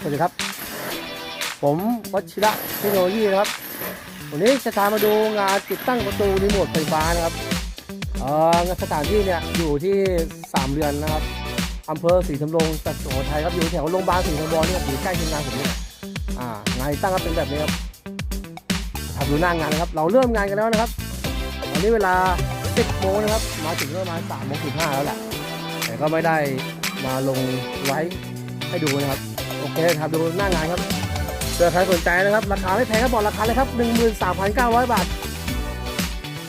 สวัสดีครับ ผมวัชิระเทคโนโลยีนะครับ วันนี้จะพามาดูงานติดตั้งประตูรีโมทไฟฟ้านะครับเอ่องานสถานที่เนี่ยอยู่ที่สามเรือนนะครับอำเภอศรีสำโรงจังหวัดสุโขทัยครับอยู่แถวโรงพยาบาลศรีสำโรงนี่ครับอยู่ใกล้ทีมงานผมเนี่ยอ่างานติดตั้งก็เป็นแบบนี้ครับทำดูหน้างานนะครับ เราเริ่มงานกันแล้วนะครับตอนนี้เวลา 10โมงนะครับ มาถึงประมาณ3โมง15แล้วแหละแต่ก็ไม่ได้มาลงไว้ให้ดูนะครับ โอเคครับดูหน้างานครับเผื่อใครสนใจนะครับ ราคาไม่แพงครับบอกราคาเลยครับ13,900 บาท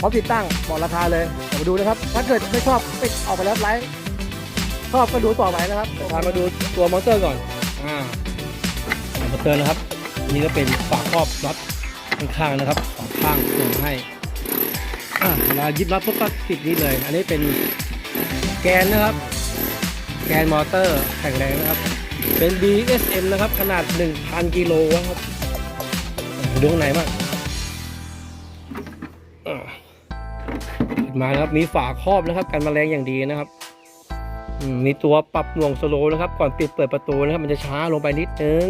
พร้อมติดตั้งบอกราคาเลยมาดูนะครับ ถ้าเกิดไม่ชอบปิดออกไปแล้วไลฟ์ชอบก็ดูต่อไปนะครับพามาดูตัวมอเตอร์ก่อน อ่ามอเตอร์นะครับ นี่ก็เป็นฝาครอบน็อตข้างๆนะครับสองข้างตรงให้อ่าเวลายึดน็อตปุ๊บก็ติดนี้เลย อันนี้เป็นแกนนะครับ แกนมอเตอร์แข็งแรงนะครับ เป็น DSM นะครับ ขนาด 1,000 กิโลครับดูข้างในมากอ่ามานะครับมีฝาครอบนะครับกันแมลงอย่างดีนะครับมีตัวปรับหน่วงสโลนะครับ ก่อนปิดเปิดประตูนะครับ มันจะช้าลงไปนิดนึง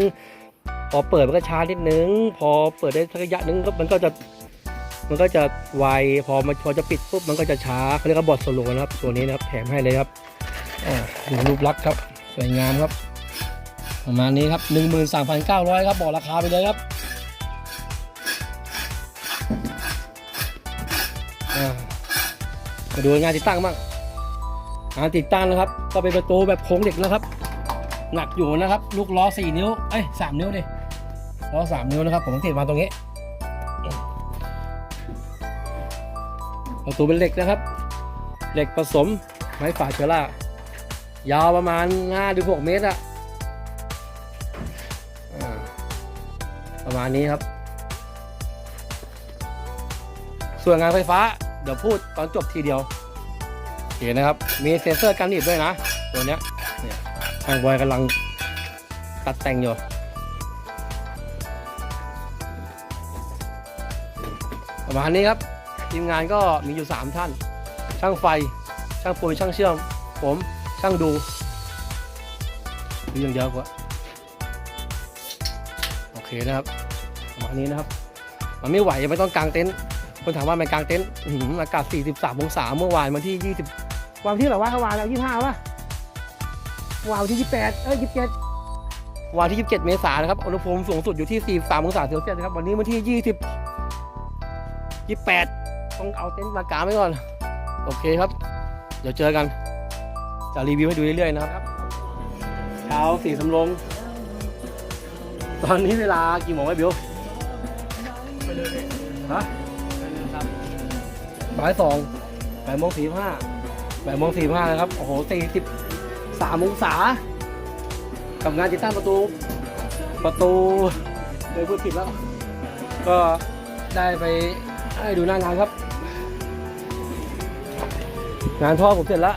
พอเปิดมันก็ช้านิดนึง พอเปิดได้สักระยะนึงก็มันก็จะมันก็จะไวพอมันพอจะปิดปุ๊บมันก็จะช้าเขาเรียกว่าบอดสโลนะครับ ตัวนี้นะครับแถมให้เลยครับอ่าดูรูปลักษณ์ครับสวยงามครับ ประมาณนี้ครับ 13,900 ครับ บอกราคาไปเลยครับมาดูงานติดตั้งบ้างงานติดตั้งนะครับ ก็เป็นประตูแบบโค้งเหล็กนะครับ หนักอยู่นะครับ ลูกล้อ 4 นิ้ว เอ้ย 3 นิ้วดิ ล้อ 3 นิ้วนะครับ ผมติดมาตรงนี้ ประตูเป็นเหล็กนะครับ เหล็กผสมไม้ฝาเชอรายาวประมาณ5ถึง6เมตรอะ ประมาณนี้ครับ ส่วนงานไฟฟ้า เดี๋ยวพูดตอนจบทีเดียวโอเคนะครับ มีเซ็นเซอร์กันหนีบด้วยนะ ตัวเนี้ยเนี่ยทางบอยกำลังตัดแต่งอยู่ประมาณนี้ครับทีมงานก็มีอยู่ 3 ท่าน ช่างไฟ ช่างปูนช่างเชื่อม ผมช่างดูดูอย่างเดียวกว่า เคนะครับประมาณนี้นะครับ มันไม่ไหวไม่ต้องกางเต็นท์คนถามว่ามันกางเต็นท์อื้อหือากาศ 43 องศาเมื่อวานวันที่ 20 วันที่เหรอวะเมื่อวานแล้ว25วะวานวันที่ 28 เอ้ย27 วันที่ 27 เมษายนนะครับอุณหภูมิสูงสุดอยู่ที่ 43 องศาเซลเซียสนะครับวันนี้วันที่ 20 28 ต้องเอาเต็นท์มากางไว้ก่อน โอเคครับ เดี๋ยวเจอกัน จะรีวิวให้ดูเรื่อยๆนะครับ เช้าสี่สำโรง ตอนนี้เวลากี่โมงไอ้บิวฮะบ่ายสองแปดโมงสี่ห้าแปดโมงสี่ห้านะครับ โอ้โหสี่สิบสามองศากับงานติดตั้งประตู ประตูเลยพูดผิดแล้ว ก็ได้ไปให้ดูหน้างานครับ งานท่อผมเสร็จแล้ว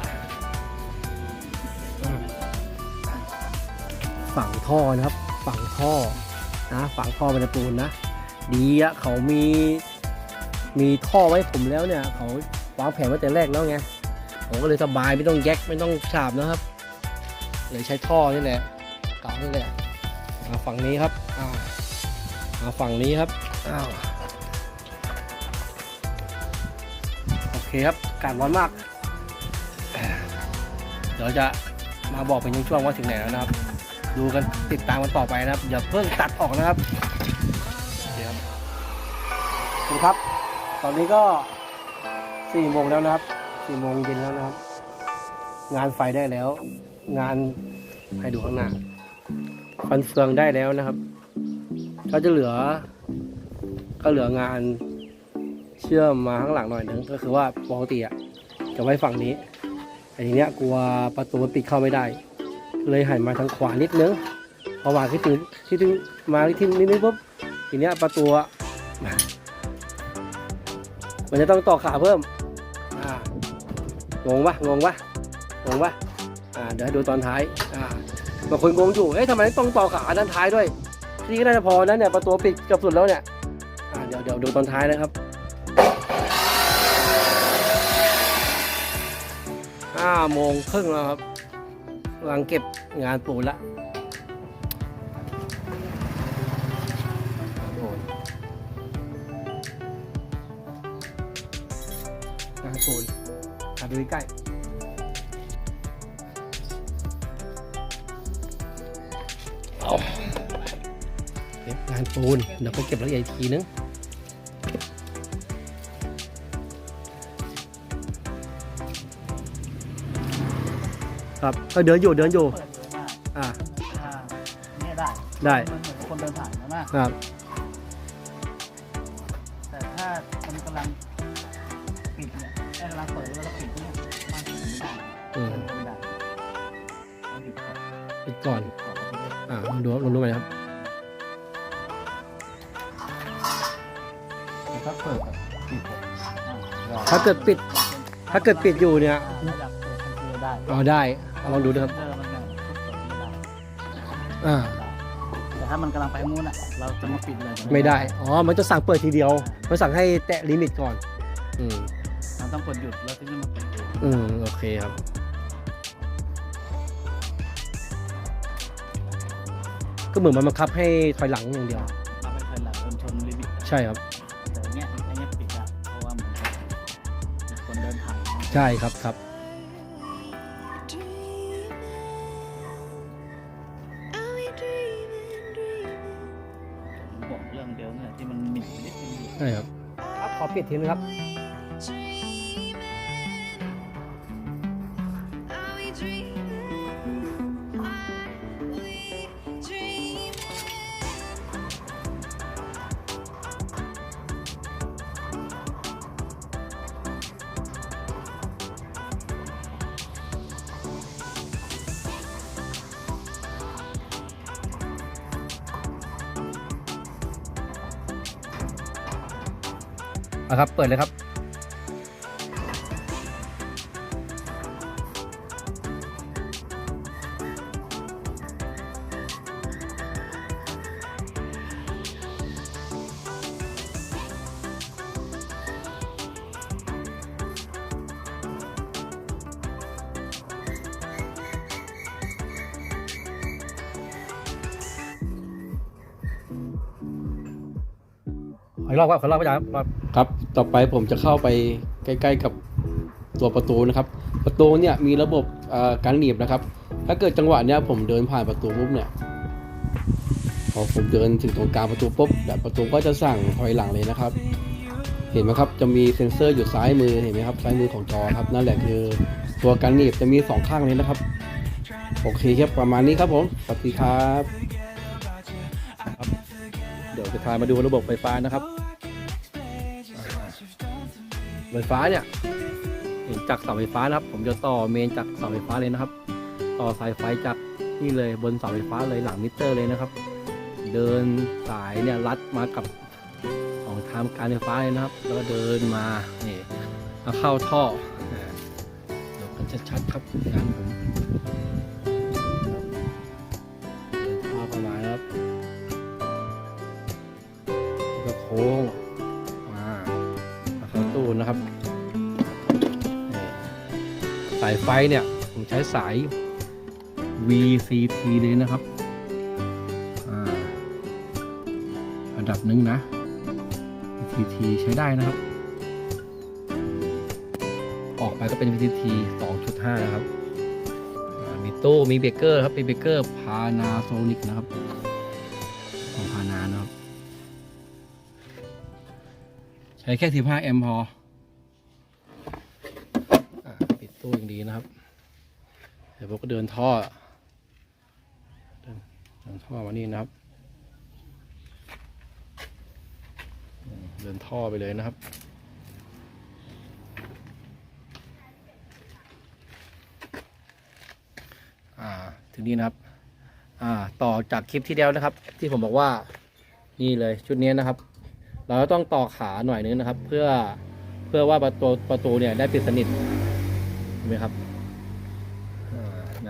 ฝั่งท่อนะครับ ฝังท่อนะฝังท่อเป็นปูนนะ ดีอะเขามีมีท่อไว้ผมแล้วเนี่ย เขาวางแผนไว้แต่แรกแล้วไงผมก็เลยสบายไม่ต้องแยกไม่ต้องฉาบนะครับเลยใช้ท่อนี่แหละเก่านี่แหละมาฝั่งนี้ครับอ้าวมาฝั่งนี้ครับอ้าวโอเคครับกาศร้อนมาก เดี๋ยวจะมาบอกเป็นช่วงๆว่าถึงไหนแล้วนะครับ ดูกันติดตามกันต่อไปนะครับ อย่าเพิ่งตัดออกนะครับเดี๋ยวสวัสดีครับ ตอนนี้ก็สี่โมงแล้วนะครับสี่โมงเย็นแล้วนะครับ งานไฟได้แล้ว งานให้ดูข้างหน้าคอนเฟืองได้แล้วนะครับ ก็จะเหลือ ก็เหลืองานเชื่อมมาข้างหลังหน่อยนึงก็คือว่าปกติอะจะไว้ฝั่งนี้แต่ทีเนี้ยกลัวประตูมันปิดเข้าไม่ได้ เลยหันมาทางขวานิดนึงพอวางที่ถึงที่ถึงมาที่นิดนึงปุ๊บทีเนี้ยประตูมันจะต้องต่อขาเพิ่มอ่างงปะงงปะงงปะอ่าเดี๋ยวดูตอนท้ายอ่าบางคนงงอยู่เฮ้ยทำไมต้องต่อขาด้านท้ายด้วยที่ก็น่าจะพอนะเนี่ยประตูปิดกับสุดแล้วเนี่ยอ่าเดี๋ยวเดี๋ยวดูตอนท้ายนะครับห้าโมงครึ่งแล้วครับ กำลังเก็บงานปูละงานปูนมาดูใกล้งานปูนเดี๋ยวไปเก็บละเอียดอีกทีนึง ครับก็เดินอยู่เดินอยู่ เปิดเลยมากอ่า อ่าเนี่ยได้ได้ มันเหมือนคนเดินผ่านนะมากครับ แต่ถ้ามันกำลังปิดเนี่ยถ้ากำลังเปิดแล้วเราปิดเนี่ยมันปิดไม่ได้อืม มันไม่ได้ต้องหยุดก่อนปิดก่อน ก่อนที่จะอ่าลองดูลองดูไหมครับ ถ้าเปิดแบบปิดอ่าถ้าเกิดปิด ถ้าเกิดปิดอยู่เนี่ยอ่าระดับเปิดทันทีได้ อ๋อได้ ลองดูนะครับเจอมันเนี่ยทุกเปิดไม่ได้อ่า แต่ถ้ามันกำลังไปมูนอะ เราจะมาปิดเลยไม่ได้ อ๋อ มันจะสั่งเปิดทีเดียว มันสั่งให้แตะลิมิตก่อน อืม เราต้องกดหยุดแล้วถึงจะมาปิดเองอืม โอเคครับ ก็เหมือนมันบังคับให้ถอยหลังอย่างเดียว เราไปเคยหลังเริ่มชนลิมิตใช่ครับ แต่เนี้ยอันเนี้ยปิดอะเพราะว่ามันมีคนเดินผ่านใช่ครับครับ ใช่ครับ ครับขอปิดทีนึงครับ อะครับ เปิดเลยครับ ขอรอบครับขออีกรอบครับอาจารย์ ครับ ต่อไปผมจะเข้าไปใกล้ๆกับตัวประตูนะครับ ประตูเนี่ยมีระบบการหนีบนะครับ ถ้าเกิดจังหวะเนี้ยผมเดินผ่านประตูปุ๊บเนี่ยพอผมเดินถึงตรงกลางประตูปุ๊บแบบประตูก็จะสั่งถอยหลังเลยนะครับ เห็นไหมครับจะมีเซ็นเซอร์อยู่ซ้ายมือเห็นไหมครับซ้ายมือของจอครับนั่นแหละคือตัวการหนีบจะมีสองข้างเลยนะครับ โอเคครับประมาณนี้ครับผมสวัสดีครับครับเดี๋ยวจะพามาดูระบบไฟฟ้านะครับ ไฟฟ้าเนี่ยเห็นจากเสาไฟฟ้านะครับ ผมจะต่อเมนจากเสาไฟฟ้าเลยนะครับ ต่อสายไฟจากนี่เลยบนเสาไฟฟ้าเลยหลังมิเตอร์เลยนะครับ เดินสายเนี่ยรัดมากับของทางการไฟฟ้าเลยนะครับ แล้วก็เดินมานี่มาเข้าท่อดี๋ยวกันชัดๆครับงานผมเดินท่อประมาณนะครับแล้วก็โค้งายไฟเนี่ย ผมใช้สาย VCT เลยนะครับอ่าระดับหนึ่งนะ VCT ใช้ได้นะครับ ออกไปก็เป็น VCT 2.5 นะครับ มีตู้มีเบเกอร์ครับ เป็นเบเกอร์พานาโซนิกนะครับ ของพานานะครับ ใช้แค่ 15 แอมป์พออ่าปิดตู้อย่างดีนะครับ เดี๋ยวผมก็เดินท่อเดินเดินท่อมานี่นะครับ เดินท่อไปเลยนะครับอ่าถึงนี้นะครับ อ่า ต่อจากคลิปที่แล้วนะครับ ที่ผมบอกว่า นี่เลยชุดนี้นะครับ เราต้องต่อขาหน่อยนึงนะครับ เพื่อ เพื่อว่าประตูประตูเนี่ยได้ปิดสนิทเห็นไหมครับ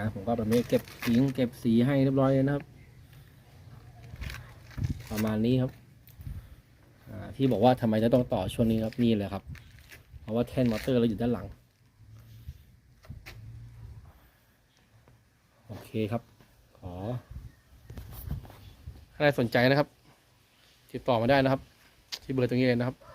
นะผมก็แบบนี้เก็บสีเก็บสีให้เรียบร้อยเลยนะครับ ประมาณนี้ครับที่บอกว่าทำไมจะต้องต่อช่วงนี้ครับนี่เลยครับ เพราะว่าแท่นมอเตอร์เราอยู่ด้านหลัง โอเคครับ ขอใครสนใจนะครับ ติดต่อมาได้นะครับ ที่เบอร์ตรงนี้เลยนะครับ